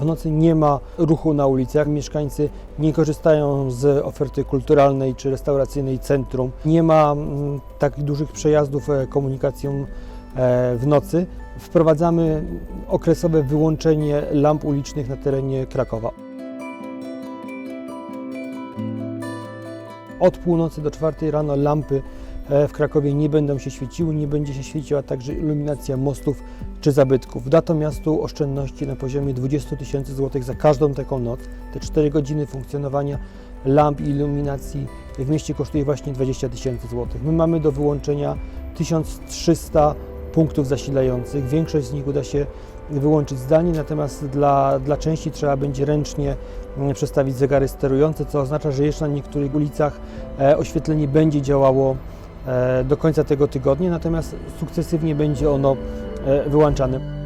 W nocy nie ma ruchu na ulicach, mieszkańcy nie korzystają z oferty kulturalnej czy restauracyjnej centrum. Nie ma mm, tak dużych przejazdów e, komunikacją e, w nocy. Wprowadzamy okresowe wyłączenie lamp ulicznych na terenie Krakowa. Od północy do czwartej rano lampy w Krakowie nie będą się świeciły, nie będzie się świeciła także iluminacja mostów czy zabytków. Da to miastu oszczędności na poziomie 20 tysięcy złotych za każdą taką noc. Te 4 godziny funkcjonowania lamp i iluminacji w mieście kosztuje właśnie 20 tysięcy złotych. My mamy do wyłączenia 1300 punktów zasilających. Większość z nich uda się wyłączyć zdalnie, natomiast dla, dla części trzeba będzie ręcznie mm, przestawić zegary sterujące, co oznacza, że jeszcze na niektórych ulicach e, oświetlenie będzie działało e, do końca tego tygodnia, natomiast sukcesywnie będzie ono e, wyłączane.